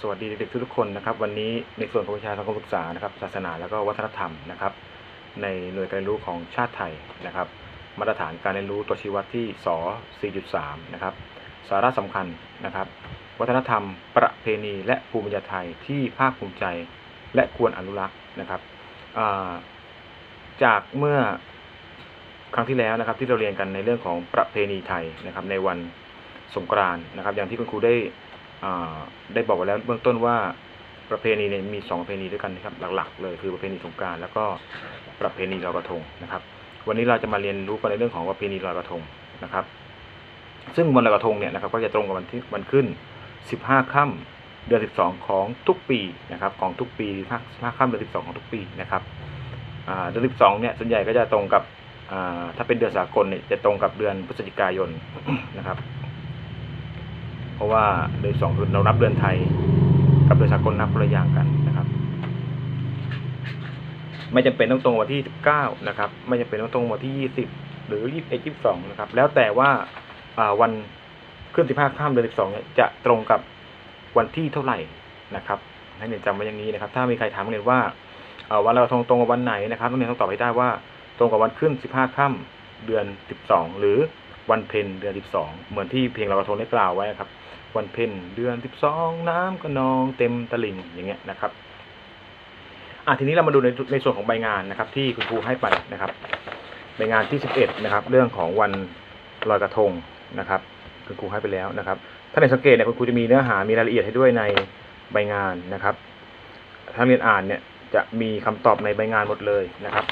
สวัสดีเด็กๆทุกคนนะครับ วันนี้ในส่วนของวิชาสังคมศึกษานะครับ ศาสนาแล้วก็วัฒนธรรมนะครับ ในหน่วยการเรียนรู้ของชาติไทยนะครับ มาตรฐานการเรียนรู้ตัวชี้วัดที่ส4.3 นะครับ สาระสำคัญนะครับ วัฒนธรรม ประเพณี และภูมิปัญญาไทยที่ภาคภูมิใจ และควรอนุรักษ์นะครับจากเมื่อครั้งที่แล้วนะครับ ที่เราเรียนกันในเรื่องของประเพณีไทยนะครับ ในวันสงกรานต์นะครับ อย่างที่คุณครูได้ ได้บอกไว้แล้วเบื้องต้นว่าประเพณีเนี่ยมีสองประเพณีด้วยกันนะครับ หลักๆ เลยคือประเพณีสงการแล้วก็ประเพณีลอยกระทงนะครับ วันนี้เราจะมาเรียนรู้กันในเรื่องของประเพณีลอยกระทงนะครับ ซึ่งวันลอยกระทงเนี่ยนะครับก็จะตรงกับวันที่วันขึ้น 15 ค่ำเดือน 12 ของทุกปีนะครับ ของทุกปี15ค่ำเดือน 12 ของทุกปีนะครับเดือน 12 เนี่ยส่วนใหญ่ก็จะตรงกับถ้าเป็นเดือนสากลเนี่ยจะตรงกับเดือนพฤศจิกายนนะครับ เพราะว่าเดือนสองคือเรานับเดือนไทย กับเดือนสากลนับคนละอย่างกันนะครับ ไม่จำเป็นต้องตรงวันที่19นะครับ ไม่จำเป็นต้องตรงวันที่20หรือ21 22นะครับ แล้วแต่ว่าาวันขึ้น15ข้ามเดือน12เนี่ยจะตรงกับวันที่เท่าไหร่นะครับให้เรียนจำไว้อย่างนี้นะครับ ถ้ามีใครถามเรียนว่าาวันลอยกรงตรงกับวันไหนนะครับต้องเรียนต้องตอบให้ได้ว่า ตรงกับวันขึ้น15ค่ำเดือน12หรือ วันเพ็ญเดือน12เหมือนที่เพลงลอยกระทงได้กล่าวไว้ครับ วันเพ็ญเดือน12น้ำก็นองเต็มตลิ่งอย่างเงี้ยนะครับอะทีนี้เรามาดูในในส่วนของใบงานนะครับ ที่คุณครูให้ไปนะครับใบงานที่11นะครับ เรื่องของวันลอยกระทงนะครับคุณครูให้ไปแล้วนะครับ ถ้าในสังเกตเนี่ยคุณครูจะมีเนื้อหามีรายละเอียดให้ด้วยในใบงานนะครับถ้าเรียนอ่านเนี่ยจะมีคำตอบในใบงานหมดเลยนะครับ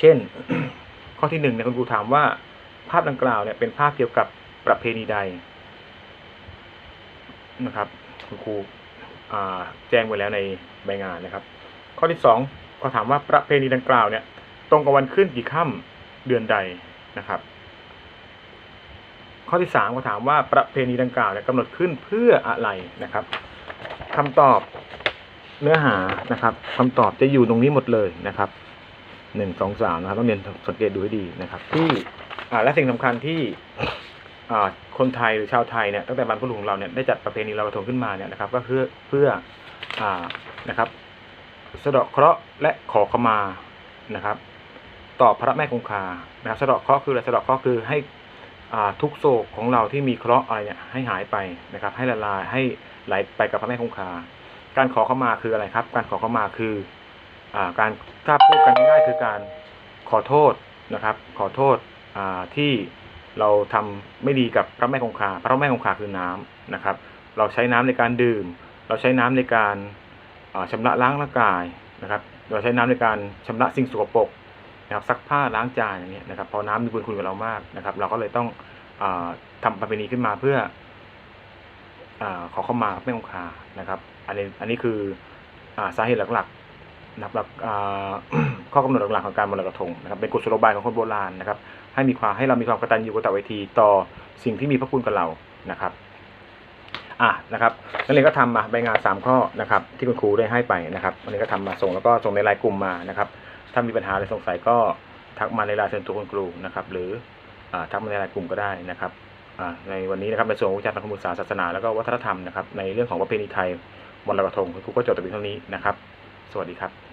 เช่น ข้อที่หนึ่งเนี่ยคุณครูถามว่า ภาพดังกล่าวเนี่ยเป็นภาพเกี่ยวกับประเพณีใดนะครับคุณครูแจ้งไว้แล้วในใบงานนะครับ ข้อที่สองก็ถามว่าประเพณีดังกล่าวเนี่ยตรงกับวันขึ้นกี่ค่ำเดือนใดนะครับ ข้อที่สามก็ถามว่าประเพณีดังกล่าวเนี่ยกำหนดขึ้นเพื่ออะไรนะครับคำตอบเนื้อหานะครับคำตอบจะอยู่ตรงนี้หมดเลยนะครับหนึ่งสองสามนะครับต้องเรียนสังเกตดูให้ดีนะครับ ที่ อ่าและสิ่งสำคัญที่อ่าคนไทยหรือชาวไทยเนี่ยตั้งแต่บรรพบุรุษของเราเนี่ยได้จัดประเพณีลอยกระทงขึ้นมาเนี่ยนะครับ ก็คือเพื่ออ่านะครับสะเดาะเคราะห์และขอขมานะครับ ต่อพระแม่คงคานะครับสะเดาะเคราะห์คืออะไรสะเดาะเคราะห์คือให้อ่าทุกโศกของเราที่มีเคราะห์อะไรเนี่ยให้หายไปนะครับ ให้ละลายให้ไหลไปกับพระแม่คงคา การขอขมาคืออะไรครับ การขอขมาคืออ่าการถ้าพูดกันง่ายๆคือการขอโทษนะครับ ขอโทษ ที่เราทำไม่ดีกับพระแม่คงคา พระแม่คงคาคือน้ำนะครับ เราใช้น้ำในการดื่ม เราใช้น้ำในการอ่าชำระล้างร่างกายนะครับ เราใช้น้ำในการชำระสิ่งสกปรกนะครับซักผ้าล้างจานอย่างเงี้ยนะครับพอน้ำมีบุญคุณกับเรามากนะครับ เราก็เลยต้องอาทำประเพณีขึ้นมาเพื่ออขอเข้ามาพระแม่คงคานะครับ อันนี้อันนี้คืออาสาเหตุหลักๆนะครับหลัก ข้อกำหนดหลักๆของการบรรกระทงนะครับเป็นกุศโลบายของคนโบราณนะครับให้มีความให้เรามีความกตัญญูกตเวทีต่อสิ่งที่มีพระคุณกับเรานะครับอะนะครับนักเรียนก็ทำมาใบงานสามข้อนะครับที่คุณครูได้ให้ไปนะครับวันนี้ก็ทำมาส่งแล้วก็ส่งในไลน์กลุ่มมานะครับถ้ามีปัญหาอะไรสงสัยก็ทักมาในไลน์ส่วนตัวคุณครูนะครับหรืออทักมาในไลน์กลุ่มก็ได้นะครับในวันนี้นะครับในส่วนของวิชาสังคมศึกษาศาสนาแล้วก็วัฒนธรรมนะครับในเรื่องของประเพณีไทยวันลอยกระทงคุณครูก็จบแต่เพียงเท่านี้นะครับ สวัสดีครับ